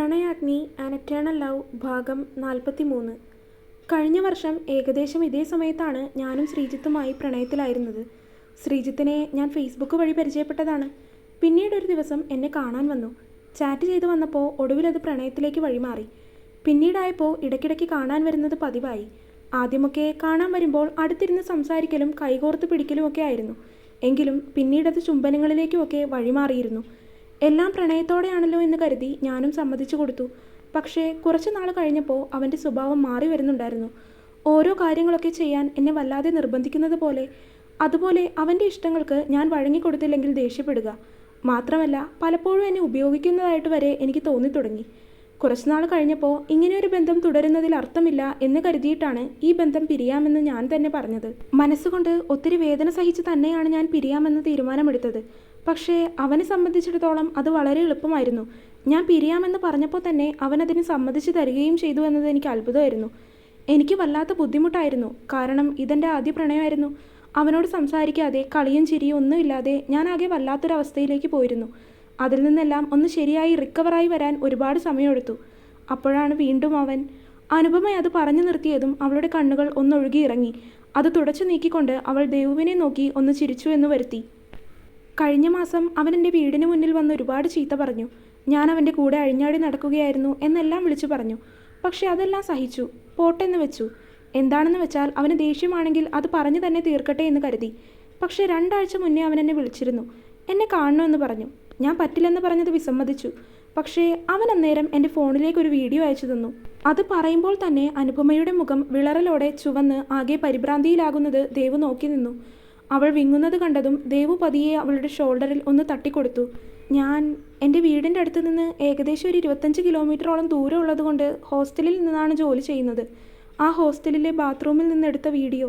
Pranayagni an eternal love ഭാഗം നാൽപ്പത്തി മൂന്ന് കഴിഞ്ഞ വർഷം ഏകദേശം ഇതേ സമയത്താണ് ഞാനും ശ്രീജിത്തുമായി പ്രണയത്തിലായിരുന്നത്. ശ്രീജിത്തിനെ ഞാൻ ഫേസ്ബുക്ക് വഴി പരിചയപ്പെട്ടതാണ്. പിന്നീട് ഒരു ദിവസം എന്നെ കാണാൻ വന്നു. ചാറ്റ് ചെയ്തു വന്നപ്പോൾ ഒടുവിൽ അത് പ്രണയത്തിലേക്ക് വഴിമാറി. പിന്നീടായപ്പോൾ ഇടയ്ക്കിടയ്ക്ക് കാണാൻ വരുന്നത് പതിവായി. ആദ്യമൊക്കെ കാണാൻ വരുമ്പോൾ അടുത്തിരുന്ന് സംസാരിക്കലും കൈകോർത്ത് പിടിക്കലും ഒക്കെ ആയിരുന്നു. എങ്കിലും പിന്നീടത് ചുംബനങ്ങളിലേക്കുമൊക്കെ വഴിമാറിയിരുന്നു. എല്ലാം പ്രണയത്തോടെയാണല്ലോ എന്ന് കരുതി ഞാനും സമ്മതിച്ചു കൊടുത്തു. പക്ഷേ കുറച്ച് നാൾ കഴിഞ്ഞപ്പോൾ അവന്റെ സ്വഭാവം മാറി വരുന്നുണ്ടായിരുന്നു. ഓരോ കാര്യങ്ങളൊക്കെ ചെയ്യാൻ എന്നെ വല്ലാതെ നിർബന്ധിക്കുന്നത് പോലെ അതുപോലെ അവന്റെ ഇഷ്ടങ്ങൾക്ക് ഞാൻ വഴങ്ങിക്കൊടുത്തില്ലെങ്കിൽ ദേഷ്യപ്പെടുക. മാത്രമല്ല പലപ്പോഴും എന്നെ ഉപയോഗിക്കുന്നതായിട്ട് വരെ എനിക്ക് തോന്നിത്തുടങ്ങി. കുറച്ച് നാൾ കഴിഞ്ഞപ്പോൾ ഇങ്ങനെയൊരു ബന്ധം തുടരുന്നതിൽ അർത്ഥമില്ല എന്ന് കരുതിയിട്ടാണ് ഈ ബന്ധം പിരിയാമെന്ന് ഞാൻ തന്നെ പറഞ്ഞത്. മനസ്സുകൊണ്ട് ഒത്തിരി വേദന സഹിച്ച് തന്നെയാണ് ഞാൻ പിരിയാമെന്ന് തീരുമാനമെടുത്തത്. പക്ഷേ അവനെ സംബന്ധിച്ചിടത്തോളം അത് വളരെ എളുപ്പമായിരുന്നു. ഞാൻ പിരിയാമെന്ന് പറഞ്ഞപ്പോൾ തന്നെ അവൻ അതിന് സമ്മതിച്ചു തരികയും ചെയ്തു എന്നത് എനിക്ക് അത്ഭുതമായിരുന്നു. എനിക്ക് വല്ലാത്ത ബുദ്ധിമുട്ടായിരുന്നു. കാരണം ഇതെന്റെ ആദ്യ പ്രണയമായിരുന്നു. അവനോട് സംസാരിക്കാതെ കളിയും ചിരിയും ഒന്നുമില്ലാതെ ഞാൻ ആകെ വല്ലാത്തൊരവസ്ഥയിലേക്ക് പോയിരുന്നു. അതിൽ നിന്നെല്ലാം ഒന്ന് ശരിയായി റിക്കവറായി വരാൻ ഒരുപാട് സമയമെടുത്തു. അപ്പോഴാണ് വീണ്ടും അവൻ അനുപമയെ അത് പറഞ്ഞു നിർത്തിയതും അവളുടെ കണ്ണുകൾ ഒന്നൊഴുകി ഇറങ്ങി. അത് തുടച്ചു നീക്കിക്കൊണ്ട് അവൾ ദേവുവിനെ നോക്കി ഒന്ന് ചിരിച്ചു എന്ന് വരുത്തി. കഴിഞ്ഞ മാസം അവൻ എന്റെ വീടിന് മുന്നിൽ വന്ന് ഒരുപാട് ചീത്ത പറഞ്ഞു. ഞാൻ അവന്റെ കൂടെ അഴിഞ്ഞാടി നടക്കുകയായിരുന്നു എന്നെല്ലാം വിളിച്ചു പറഞ്ഞു. പക്ഷെ അതെല്ലാം സഹിച്ചു. പോട്ടെന്ന് വെച്ചു. എന്താണെന്ന് വെച്ചാൽ അവന് ദേഷ്യമാണെങ്കിൽ അത് പറഞ്ഞു തന്നെ തീർക്കട്ടെ എന്ന് കരുതി. പക്ഷേ രണ്ടാഴ്ച മുന്നേ അവൻ എന്നെ വിളിച്ചിരുന്നു. എന്നെ കാണണമെന്ന് പറഞ്ഞു. ഞാൻ പറ്റില്ലെന്ന് പറഞ്ഞത് വിസമ്മതിച്ചു. പക്ഷേ അവൻ അന്നേരം എന്റെ ഫോണിലേക്ക് ഒരു വീഡിയോ അയച്ചു തന്നു. അത് പറയുമ്പോൾ തന്നെ അനുപമയുടെ മുഖം വിളറലോടെ ചുവന്ന് ആകെ പരിഭ്രാന്തിയിലാകുന്നത് ദേവ് നോക്കി നിന്നു. അവൾ വിങ്ങുന്നത് കണ്ടതും ദേവു പതിയെ അവളുടെ ഷോൾഡറിൽ ഒന്ന് തട്ടിക്കൊടുത്തു. ഞാൻ എന്റെ വീടിന്റെ അടുത്ത് നിന്ന് ഏകദേശം ഒരു ഇരുപത്തഞ്ച് കിലോമീറ്ററോളം ദൂരം ഉള്ളതുകൊണ്ട് ഹോസ്റ്റലിൽ നിന്നാണ് ജോലി ചെയ്യുന്നത്. ആ ഹോസ്റ്റലിലെ ബാത്റൂമിൽ നിന്നെടുത്ത വീഡിയോ.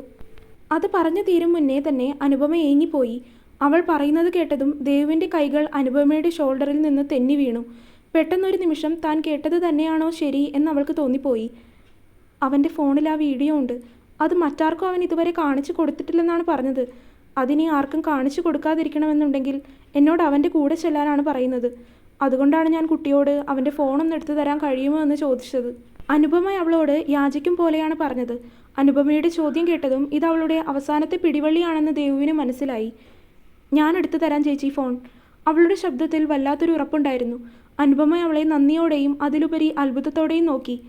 അത് പറഞ്ഞു തീരും മുന്നേ തന്നെ അനുപമ ഏങ്ങിപ്പോയി. അവൾ പറയുന്നത് കേട്ടതും ദേവിന്റെ കൈകൾ അനുപമയുടെ ഷോൾഡറിൽ നിന്ന് തെന്നി വീണു. പെട്ടെന്നൊരു നിമിഷം താൻ കേട്ടത് തന്നെയാണോ ശരി എന്ന് അവൾക്ക് തോന്നിപ്പോയി. അവന്റെ ഫോണിൽ ആ വീഡിയോ ഉണ്ട്. അത് മറ്റാർക്കും അവൻ ഇതുവരെ കാണിച്ചു കൊടുത്തിട്ടില്ലെന്നാണ് പറഞ്ഞത്. അതിനി ആർക്കും കാണിച്ചു കൊടുക്കാതിരിക്കണമെന്നുണ്ടെങ്കിൽ എന്നോട് അവന്റെ കൂടെ ചെല്ലാനാണ് പറയുന്നത്. അതുകൊണ്ടാണ് ഞാൻ കുട്ടിയോട് അവന്റെ ഫോണൊന്ന് എടുത്തു തരാൻ കഴിയുമോ എന്ന് ചോദിച്ചത്. അനുപമ അവളോട് യാചിക്കും പോലെയാണ് പറഞ്ഞത്. അനുപമയുടെ ചോദ്യം കേട്ടതും ഇത് അവളുടെ അവസാനത്തെ പിടിവള്ളിയാണെന്ന് ദേവുവിന് മനസ്സിലായി. ഞാൻ എടുത്തു തരാൻ ചേച്ചി ഫോൺ. അവളുടെ ശബ്ദത്തിൽ വല്ലാത്തൊരു ഉറപ്പുണ്ടായിരുന്നു. അനുപമ അവളെ നന്ദിയോടെയും അതിലുപരി അത്ഭുതത്തോടെയും നോക്കി.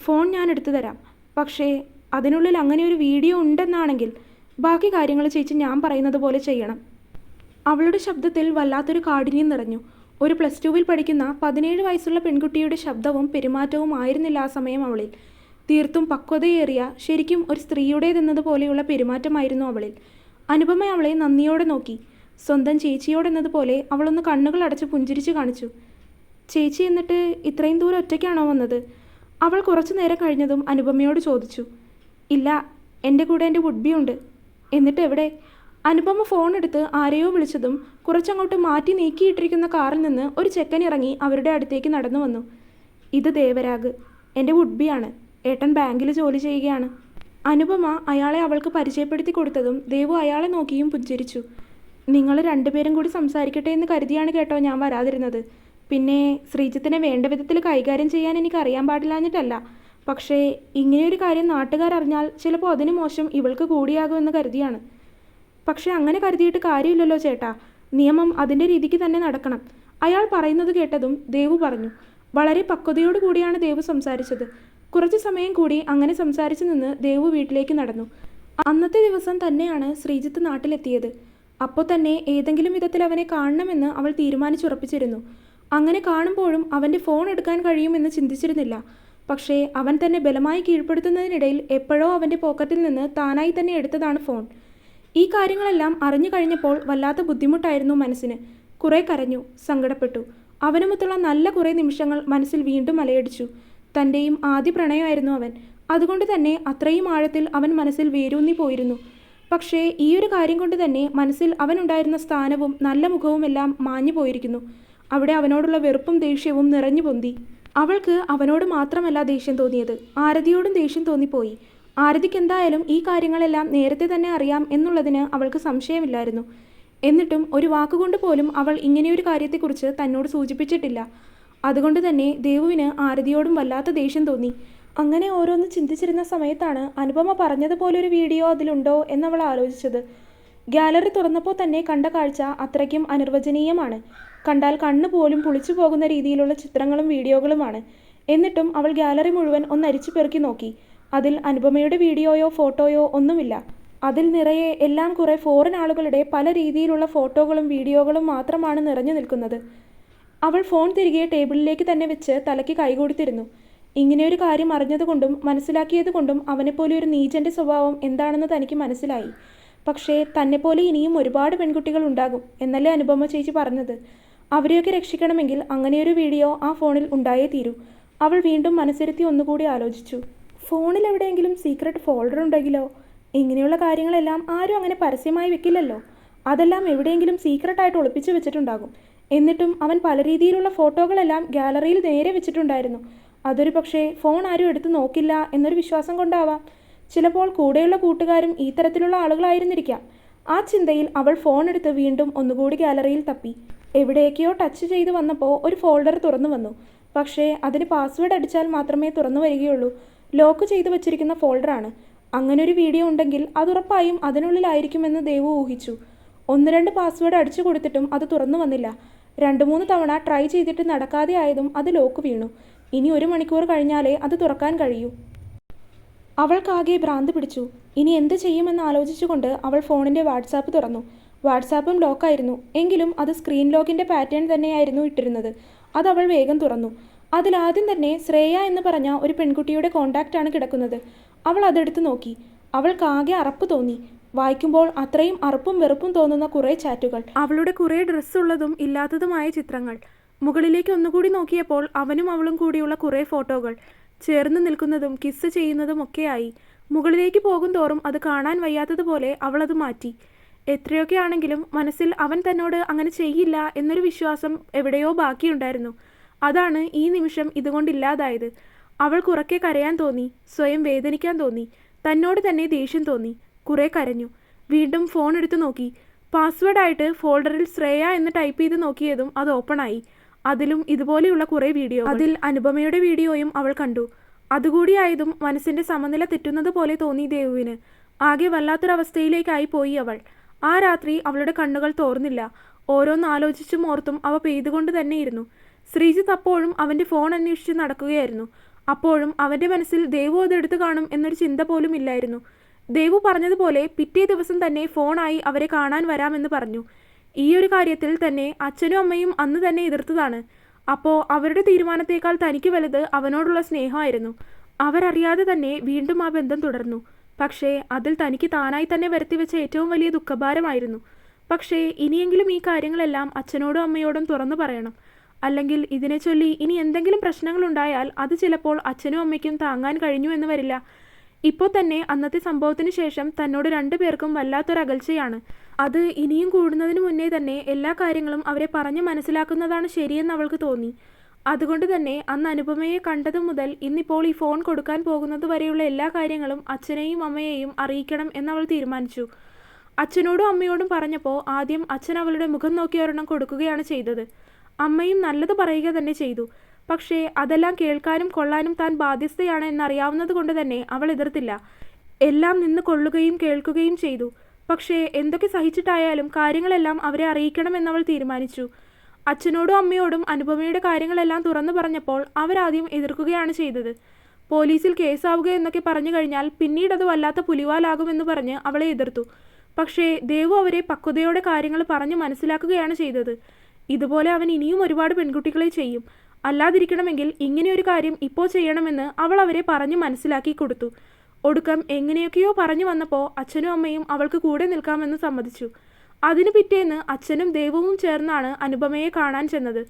ഫോൺ ഞാൻ എടുത്തു തരാം. പക്ഷേ അതിനുള്ളിൽ അങ്ങനെ ഒരു വീഡിയോ ഉണ്ടെന്നാണെങ്കിൽ ബാക്കി കാര്യങ്ങൾ ചേച്ചി ഞാൻ പറയുന്നത് പോലെ ചെയ്യണം. അവളുടെ ശബ്ദത്തിൽ വല്ലാത്തൊരു കാഠിന്യം നിറഞ്ഞു. ഒരു പ്ലസ് ടുവിൽ പഠിക്കുന്ന പതിനേഴ് വയസ്സുള്ള പെൺകുട്ടിയുടെ ശബ്ദവും പെരുമാറ്റവും ആയിരുന്നില്ല ആ സമയം അവളിൽ. തീർത്തും പക്വതയേറിയ ശരിക്കും ഒരു സ്ത്രീയുടേതെന്നതുപോലെയുള്ള പെരുമാറ്റമായിരുന്നു അവളിൽ. അനുപമ അവളെ നന്ദിയോടെ നോക്കി. സ്വന്തം ചേച്ചിയോടെന്നതുപോലെ അവളൊന്ന് കണ്ണുകൾ അടച്ച് പുഞ്ചിരിച്ച് കാണിച്ചു. ചേച്ചി എന്നിട്ട് ഇത്രയും ദൂരം ഒറ്റയ്ക്കാണോ വന്നത്? അവൾ കുറച്ചു നേരം കഴിഞ്ഞതും അനുപമയോട് ചോദിച്ചു. ഇല്ല എന്റെ കൂടെ എന്റെ വുഡ്ബിയുണ്ട് എന്നിട്ട് എവിടെ? അനുപമ ഫോൺ എടുത്ത് ആരെയോ വിളിച്ചതും കുറച്ചങ്ങോട്ട് മാറ്റി നീക്കിയിട്ടിരിക്കുന്ന കാറിൽ നിന്ന് ഒരു ചെക്കൻ ഇറങ്ങി അവരുടെ അടുത്തേക്ക് നടന്നു വന്നു. ഇത് ദേവരാഗ്. എന്റെ വുഡ്ബിയാണ് ഏട്ടൻ ബാങ്കിൽ ജോലി ചെയ്യുകയാണ്. അനുപമ അയാളെ അവൾക്ക് പരിചയപ്പെടുത്തി കൊടുത്തതും ദേവു അയാളെ നോക്കിയും പുഞ്ചിരിച്ചു. നിങ്ങൾ രണ്ടുപേരും കൂടി സംസാരിക്കട്ടെ എന്ന് കരുതിയാണ് കേട്ടോ ഞാൻ വരാതിരുന്നത്. പിന്നെ ശ്രീജിത്തിനെ വേണ്ട വിധത്തിൽ കൈകാര്യം ചെയ്യാൻ എനിക്ക് അറിയാൻ പാടില്ലാഞ്ഞിട്ടല്ല. പക്ഷേ ഇങ്ങനെയൊരു കാര്യം നാട്ടുകാർ അറിഞ്ഞാൽ ചിലപ്പോൾ അതിന് മോശം ഇവൾക്ക് കൂടിയാകുമെന്ന് കരുതിയാണ്. പക്ഷേ അങ്ങനെ കരുതിയിട്ട് കാര്യമില്ലല്ലോ ചേട്ടാ. നിയമം അതിന്റെ രീതിക്ക് തന്നെ നടക്കണം. അയാൾ പറയുന്നത് കേട്ടതും ദേവു പറഞ്ഞു. വളരെ പക്വതയോടു കൂടിയാണ് ദേവു സംസാരിച്ചത്. കുറച്ച് സമയം കൂടി അങ്ങനെ സംസാരിച്ചു നിന്ന് ദേവു വീട്ടിലേക്ക് നടന്നു. അന്നത്തെ ദിവസം തന്നെയാണ് ശ്രീജിത്ത് നാട്ടിലെത്തിയത്. അപ്പോൾ തന്നെ ഏതെങ്കിലും വിധത്തിൽ അവനെ കാണണമെന്ന് അവൾ തീരുമാനിച്ചുറപ്പിച്ചിരുന്നു. അങ്ങനെ കാണുമ്പോഴും അവന്റെ ഫോൺ എടുക്കാൻ കഴിയുമെന്ന് ചിന്തിച്ചിരുന്നില്ല. പക്ഷേ അവൻ തന്നെ ബലമായി കീഴ്പ്പെടുത്തുന്നതിനിടയിൽ എപ്പോഴോ അവന്റെ പോക്കറ്റിൽ നിന്ന് താനായി തന്നെ എടുത്തതാണ് ഫോൺ. ഈ കാര്യങ്ങളെല്ലാം അറിഞ്ഞു കഴിഞ്ഞപ്പോൾ വല്ലാത്ത ബുദ്ധിമുട്ടായിരുന്നു മനസ്സിന്. കുറേ കരഞ്ഞു സങ്കടപ്പെട്ടു. അവനുമൊത്തുള്ള നല്ല കുറേ നിമിഷങ്ങൾ മനസ്സിൽ വീണ്ടും മലയടിച്ചു. തന്റെയും ആദ്യ പ്രണയമായിരുന്നു അവൻ. അതുകൊണ്ട് തന്നെ അത്രയും ആഴത്തിൽ അവൻ മനസ്സിൽ വേരൂന്നി പോയിരുന്നു. പക്ഷേ ഈ ഒരു കാര്യം കൊണ്ട് തന്നെ മനസ്സിൽ അവനുണ്ടായിരുന്ന സ്ഥാനവും നല്ല മുഖവുമെല്ലാം മാഞ്ഞു പോയിരിക്കുന്നു അവിടെ അവനോടുള്ള വെറുപ്പും ദേഷ്യവും നിറഞ്ഞു പൊന്തി. അവൾക്ക് അവനോട് മാത്രമല്ല ദേഷ്യം തോന്നിയത്. ആരതിയോടും ദേഷ്യം തോന്നിപ്പോയി. ആരതിക്ക് എന്തായാലും ഈ കാര്യങ്ങളെല്ലാം നേരത്തെ തന്നെ അറിയാം എന്നുള്ളതിന് അവൾക്ക് സംശയമില്ലായിരുന്നു. എന്നിട്ടും ഒരു വാക്കുകൊണ്ട് പോലും അവൾ ഇങ്ങനെയൊരു കാര്യത്തെക്കുറിച്ച് തന്നോട് സൂചിപ്പിച്ചിട്ടില്ല. അതുകൊണ്ട് തന്നെ ദേവുവിന് ആരതിയോടും വല്ലാത്ത ദേഷ്യം തോന്നി. അങ്ങനെ ഓരോന്ന് ചിന്തിച്ചിരുന്ന സമയത്താണ് അനുപമ പറഞ്ഞതുപോലൊരു വീഡിയോ അതിലുണ്ടോ എന്നവൾ ആലോചിച്ചത്. ഗാലറി തുറന്നപ്പോൾ തന്നെ കണ്ട കാഴ്ച അത്രയ്ക്കും അനിർവചനീയമാണ്. കണ്ടാൽ കണ്ണു പോലും പുളിച്ചു പോകുന്ന രീതിയിലുള്ള ചിത്രങ്ങളും വീഡിയോകളുമാണ്. എന്നിട്ടും അവൾ ഗാലറി മുഴുവൻ ഒന്ന് അരിച്ചു പെറുക്കി നോക്കി. അതിൽ അനുപമയുടെ വീഡിയോയോ ഫോട്ടോയോ ഒന്നുമില്ല. അതിൽ നിറയെ എല്ലാം കുറെ ഫോറിൻ ആളുകളുടെ പല രീതിയിലുള്ള ഫോട്ടോകളും വീഡിയോകളും മാത്രമാണ് നിറഞ്ഞു നിൽക്കുന്നത്. അവൾ ഫോൺ തിരികെ ടേബിളിലേക്ക് തന്നെ വെച്ച് തലയ്ക്ക് കൈകൊടുത്തിരുന്നു. ഇങ്ങനെയൊരു കാര്യം അറിഞ്ഞതുകൊണ്ടും മനസ്സിലാക്കിയതുകൊണ്ടും അവനെപ്പോലെ ഒരു നീചന്റെ സ്വഭാവം എന്താണെന്ന് തനിക്ക് മനസ്സിലായി. പക്ഷേ തന്നെപ്പോലെ ഇനിയും ഒരുപാട് പെൺകുട്ടികൾ ഉണ്ടാകും എന്നല്ലേ അനുപമ ചേച്ചി പറഞ്ഞത്? അവരെയൊക്കെ രക്ഷിക്കണമെങ്കിൽ അങ്ങനെയൊരു വീഡിയോ ആ ഫോണിൽ ഉണ്ടായേ തീരൂ. അവൾ വീണ്ടും മനസ്സിരുത്തി ഒന്നുകൂടി ആലോചിച്ചു. ഫോണിൽ എവിടെയെങ്കിലും സീക്രട്ട് ഫോൾഡർ ഉണ്ടെങ്കിലോ? ഇങ്ങനെയുള്ള കാര്യങ്ങളെല്ലാം ആരും അങ്ങനെ പരസ്യമായി വെക്കില്ലല്ലോ. അതെല്ലാം എവിടെയെങ്കിലും സീക്രട്ടായിട്ട് ഒളിപ്പിച്ചു വെച്ചിട്ടുണ്ടാകും. എന്നിട്ടും അവൻ പല രീതിയിലുള്ള ഫോട്ടോകളെല്ലാം ഗാലറിയിൽ നേരെ വെച്ചിട്ടുണ്ടായിരുന്നു. അതൊരു പക്ഷേ ഫോൺ ആരും എടുത്ത് നോക്കില്ല എന്നൊരു വിശ്വാസം കൊണ്ടാവാം. ചിലപ്പോൾ കൂടെയുള്ള കൂട്ടുകാരും ഈ തരത്തിലുള്ള ആളുകളായിരുന്നിരിക്കാം. ആ ചിന്തയിൽ അവൾ ഫോൺ എടുത്ത് വീണ്ടും ഒന്നുകൂടി ഗാലറിയിൽ തപ്പി. എവിടേക്കോ ടച്ച് ചെയ്ത് വന്നപ്പോൾ ഒരു ഫോൾഡർ തുറന്നു വന്നു. പക്ഷേ അതിന് പാസ്വേഡ് അടിച്ചാൽ മാത്രമേ തുറന്നു വരികയുള്ളൂ. ലോക്ക് ചെയ്തു വച്ചിരിക്കുന്ന ഫോൾഡറാണ് അങ്ങനൊരു വീഡിയോ ഉണ്ടെങ്കിൽ അതുറപ്പായും അതിനുള്ളിലായിരിക്കുമെന്ന് ദേവു ഊഹിച്ചു. ഒന്ന് രണ്ട് പാസ്വേഡ് അടിച്ചു കൊടുത്തിട്ടും അത് തുറന്നു വന്നില്ല. രണ്ട് മൂന്ന് തവണ ട്രൈ ചെയ്തിട്ട് നടക്കാതെ ആയതും അത് ലോക്ക് വീണു. ഇനി ഒരു മണിക്കൂർ കഴിഞ്ഞാലേ അത് തുറക്കാൻ കഴിയൂ. അവൾക്കാകെ ഭ്രാന്ത് പിടിച്ചു. ഇനി എന്ത് ചെയ്യുമെന്ന് ആലോചിച്ചുകൊണ്ട് അവൾ ഫോണിന്റെ വാട്സാപ്പ് തുറന്നു. വാട്സാപ്പും ലോക്കായിരുന്നു. എങ്കിലും അത് സ്ക്രീൻ ലോക്കിന്റെ പാറ്റേൺ തന്നെയായിരുന്നു ഇട്ടിരുന്നത്. അത് അവൾ വേഗം തുറന്നു. അതിലാദ്യം തന്നെ ശ്രേയ എന്ന് പറഞ്ഞ ഒരു പെൺകുട്ടിയുടെ കോണ്ടാക്റ്റാണ് കിടക്കുന്നത്. അവൾ അതെടുത്ത് നോക്കി. അവൾക്കാകെ അറപ്പ് തോന്നി. വായിക്കുമ്പോൾ അത്രയും അറപ്പും വെറുപ്പും തോന്നുന്ന കുറേ ചാറ്റുകൾ. അവളുടെ കുറേ ഡ്രസ്സുള്ളതും ഇല്ലാത്തതുമായ ചിത്രങ്ങൾ. മുകളിലേക്ക് ഒന്നുകൂടി നോക്കിയപ്പോൾ അവനും അവളും കൂടിയുള്ള കുറേ ഫോട്ടോകൾ. ചേർന്ന് നിൽക്കുന്നതും കിസ് ചെയ്യുന്നതും ഒക്കെയായി. മുകളിലേക്ക് പോകും തോറും അത് കാണാൻ വയ്യാത്തതുപോലെ അവളത് മാറ്റി. എത്രയൊക്കെ ആണെങ്കിലും മനസ്സിൽ അവൻ തന്നോട് അങ്ങനെ ചെയ്യില്ല എന്നൊരു വിശ്വാസം എവിടെയോ ബാക്കിയുണ്ടായിരുന്നു. അതാണ് ഈ നിമിഷം ഇതുകൊണ്ടില്ലാതായത്. അവൾ കുറക്കെ കരയാൻ തോന്നി സ്വയം വേദനിക്കാൻ തോന്നി തന്നോട് തന്നെ ദേഷ്യം തോന്നി കുറെ കരഞ്ഞു. വീണ്ടും ഫോൺ എടുത്തു നോക്കി. പാസ്വേഡായിട്ട് ഫോൾഡറിൽ ശ്രേയ എന്ന് ടൈപ്പ് ചെയ്ത് നോക്കിയതും അത് ഓപ്പണായി അതിലും ഇതുപോലെയുള്ള കുറേ വീഡിയോ അതിൽ അനുപമയുടെ വീഡിയോയും അവൾ കണ്ടു. അതുകൂടിയായതും മനസ്സിന്റെ സമനില തെറ്റുന്നത് പോലെ തോന്നി ദേവുവിന്. ആകെ വല്ലാത്തൊരവസ്ഥയിലേക്കായി പോയി അവൾ. ആ രാത്രി അവളുടെ കണ്ണുകൾ തോർന്നില്ല. ഓരോന്ന് ആലോചിച്ചും ഓർത്തും അവ പെയ്തുകൊണ്ട് തന്നെയിരുന്നു ശ്രീജിത്ത് അപ്പോഴും അവന്റെ ഫോൺ അന്വേഷിച്ച് നടക്കുകയായിരുന്നു. അപ്പോഴും അവന്റെ മനസ്സിൽ ദേവു അതെടുത്തു കാണും എന്നൊരു ചിന്ത പോലും ഇല്ലായിരുന്നു. ദേവു പറഞ്ഞതുപോലെ പിറ്റേ ദിവസം തന്നെ ഫോണായി അവരെ കാണാൻ വരാമെന്ന് പറഞ്ഞു. ഈ ഒരു കാര്യത്തിൽ തന്നെ അച്ഛനും അമ്മയും അന്ന് തന്നെ എതിർത്തതാണ്. അപ്പോൾ അവരുടെ തീരുമാനത്തേക്കാൾ തനിക്ക് വലുത് അവനോടുള്ള സ്നേഹമായിരുന്നു. അവരറിയാതെ തന്നെ വീണ്ടും ആ ബന്ധം തുടർന്നു. പക്ഷേ അതിൽ തനിക്ക് താനായി തന്നെ വരുത്തി വെച്ച ഏറ്റവും വലിയ ദുഃഖഭാരമായിരുന്നു. പക്ഷേ ഇനിയെങ്കിലും ഈ കാര്യങ്ങളെല്ലാം അച്ഛനോടും അമ്മയോടും തുറന്നു പറയണം. അല്ലെങ്കിൽ ഇതിനെ ചൊല്ലി ഇനി എന്തെങ്കിലും പ്രശ്നങ്ങളുണ്ടായാൽ അത് ചിലപ്പോൾ അച്ഛനും അമ്മയ്ക്കും താങ്ങാൻ കഴിഞ്ഞു എന്ന് വരില്ല. ഇപ്പോൾ തന്നെ അന്നത്തെ സംഭവത്തിന് ശേഷം തന്നോട് രണ്ടു പേർക്കും വല്ലാത്തൊരു അകൽച്ചയാണ് അത് ഇനിയും കൂടുന്നതിന് മുന്നേ തന്നെ എല്ലാ കാര്യങ്ങളും അവരെ പറഞ്ഞ് മനസ്സിലാക്കുന്നതാണ് ശരിയെന്ന് അവൾക്ക് തോന്നി. അതുകൊണ്ട് തന്നെ അന്ന് അനുപമയെ കണ്ടതു മുതൽ ഇന്നിപ്പോൾ ഈ ഫോൺ കൊടുക്കാൻ പോകുന്നത് വരെയുള്ള എല്ലാ കാര്യങ്ങളും അച്ഛനെയും അമ്മയെയും അറിയിക്കണം എന്നവൾ തീരുമാനിച്ചു. അച്ഛനോടും അമ്മയോടും പറഞ്ഞപ്പോൾ ആദ്യം അച്ഛൻ അവളുടെ മുഖം നോക്കി ഒരെണ്ണം കൊടുക്കുകയാണ് ചെയ്തത്. അമ്മയും നല്ലത് പറയുക തന്നെ ചെയ്തു. പക്ഷേ അതെല്ലാം കേൾക്കാനും കൊള്ളാനും താൻ ബാധ്യസ്ഥയാണ് എന്നറിയാവുന്നത് കൊണ്ട് തന്നെ അവൾ എതിർത്തില്ല. എല്ലാം നിന്ന് കൊള്ളുകയും കേൾക്കുകയും ചെയ്തു. പക്ഷേ എന്തൊക്കെ സഹിച്ചിട്ടായാലും കാര്യങ്ങളെല്ലാം അവരെ അറിയിക്കണമെന്നവൾ തീരുമാനിച്ചു. അച്ഛനോടും അമ്മയോടും അനുപമയുടെ കാര്യങ്ങളെല്ലാം തുറന്നു പറഞ്ഞപ്പോൾ അവരാദ്യം എതിർക്കുകയാണ് ചെയ്തത്. പോലീസിൽ കേസാവുക എന്നൊക്കെ പറഞ്ഞു കഴിഞ്ഞാൽ പിന്നീട് അത് വല്ലാത്ത പുലിവാലാകുമെന്ന് പറഞ്ഞ് അവളെ എതിർത്തു. പക്ഷേ ദേവു അവരെ പക്വതയോടെ കാര്യങ്ങൾ പറഞ്ഞു മനസ്സിലാക്കുകയാണ് ചെയ്തത്. ഇതുപോലെ അവൻ ഇനിയും ഒരുപാട് പെൺകുട്ടികളെ ചെയ്യും. അല്ലാതിരിക്കണമെങ്കിൽ ഇങ്ങനെയൊരു കാര്യം ഇപ്പോൾ ചെയ്യണമെന്ന് അവൾ അവരെ പറഞ്ഞു മനസ്സിലാക്കി കൊടുത്തു. ഒടുക്കം എങ്ങനെയൊക്കെയോ പറഞ്ഞു വന്നപ്പോൾ അച്ഛനും അമ്മയും അവൾക്ക് കൂടെ നിൽക്കാമെന്ന് സമ്മതിച്ചു. അതിനു പിറ്റേന്ന് അച്ഛനും ദേവവും ചേർന്നാണ് അനുപമയെ കാണാൻ ചെന്നത്.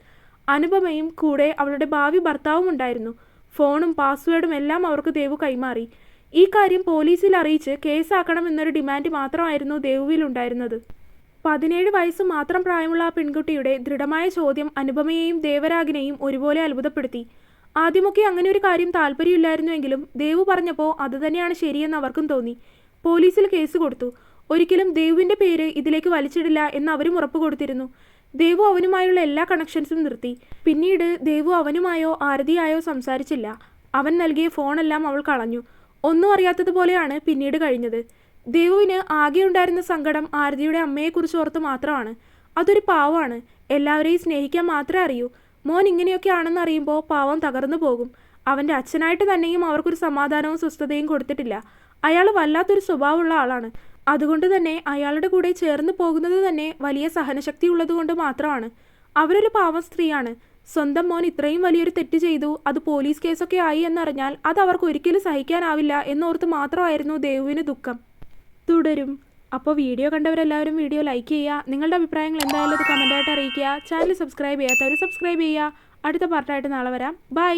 അനുപമയും കൂടെ അവളുടെ ഭാവി ഭർത്താവും ഉണ്ടായിരുന്നു. ഫോണും പാസ്വേഡും എല്ലാം അവർക്ക് ദേവു കൈമാറി. ഈ കാര്യം പോലീസിൽ അറിയിച്ച് കേസാക്കണമെന്നൊരു ഡിമാൻഡ് മാത്രമായിരുന്നു ദേവുവിലുണ്ടായിരുന്നത് പതിനേഴ് വയസ്സ് മാത്രം പ്രായമുള്ള ആ പെൺകുട്ടിയുടെ ദൃഢമായ ചോദ്യം അനുപമയെയും ദേവരാഗിനെയും ഒരുപോലെ അത്ഭുതപ്പെടുത്തി. ആദ്യമൊക്കെ അങ്ങനെ ഒരു കാര്യം താല്പര്യമില്ലായിരുന്നുവെങ്കിലും ദേവു പറഞ്ഞപ്പോൾ അതുതന്നെയാണ് ശരിയെന്ന് അവർക്കും തോന്നി. പോലീസിൽ കേസ് കൊടുത്തു. ഒരിക്കലും ദേവുവിന്റെ പേര് ഇതിലേക്ക് വലിച്ചിടില്ല എന്ന് അവരും ഉറപ്പ് കൊടുത്തിരുന്നു. ദേവു അവനുമായുള്ള എല്ലാ കണക്ഷൻസും നിർത്തി. പിന്നീട് ദേവു അവനുമായോ ആരതിയായോ സംസാരിച്ചില്ല. അവൻ നൽകിയ ഫോണെല്ലാം അവൾ കളഞ്ഞു. ഒന്നും അറിയാത്തതുപോലെയാണ് പിന്നീട് കഴിഞ്ഞത്. ദേവുവിന് ആകെ ഉണ്ടായിരുന്ന സങ്കടം ആരതിയുടെ അമ്മയെക്കുറിച്ച് ഓർത്ത് മാത്രമാണ്. അതൊരു പാവമാണ്. എല്ലാവരെയും സ്നേഹിക്കാൻ മാത്രമേ അറിയൂ. മോൻ ഇങ്ങനെയൊക്കെ ആണെന്ന് അറിയുമ്പോൾ പാവം തകർന്നു പോകും. അവന്റെ അച്ഛനായിട്ട് തന്നെയും അവർക്കൊരു സമാധാനവും സ്വസ്ഥതയും കൊടുത്തിട്ടില്ല. അയാൾ വല്ലാത്തൊരു സ്വഭാവമുള്ള ആളാണ്. അതുകൊണ്ട് തന്നെ അയാളുടെ കൂടെ ചേർന്ന് പോകുന്നത് തന്നെ വലിയ സഹനശക്തി ഉള്ളതുകൊണ്ട് മാത്രമാണ്. അവരൊരു പാവം സ്ത്രീയാണ്. സ്വന്തം മോൻ ഇത്രയും വലിയൊരു തെറ്റ് ചെയ്തു അത് പോലീസ് കേസൊക്കെ ആയി എന്നറിഞ്ഞാൽ അത് അവർക്ക് ഒരിക്കലും സഹിക്കാനാവില്ല എന്നോർത്ത് മാത്രമായിരുന്നു ദേവുവിന് ദുഃഖം. തുടരും. അപ്പോൾ വീഡിയോ കണ്ടവരെല്ലാവരും വീഡിയോ ലൈക്ക് ചെയ്യുക. നിങ്ങളുടെ അഭിപ്രായങ്ങൾ എന്തായാലും അത് കമന്റായിട്ട് അറിയിക്കുക. ചാനൽ സബ്സ്ക്രൈബ് ചെയ്യാത്തവർ സബ്സ്ക്രൈബ് ചെയ്യുക. അടുത്ത പാർട്ടായിട്ട് നാളെ വരാം. ബൈ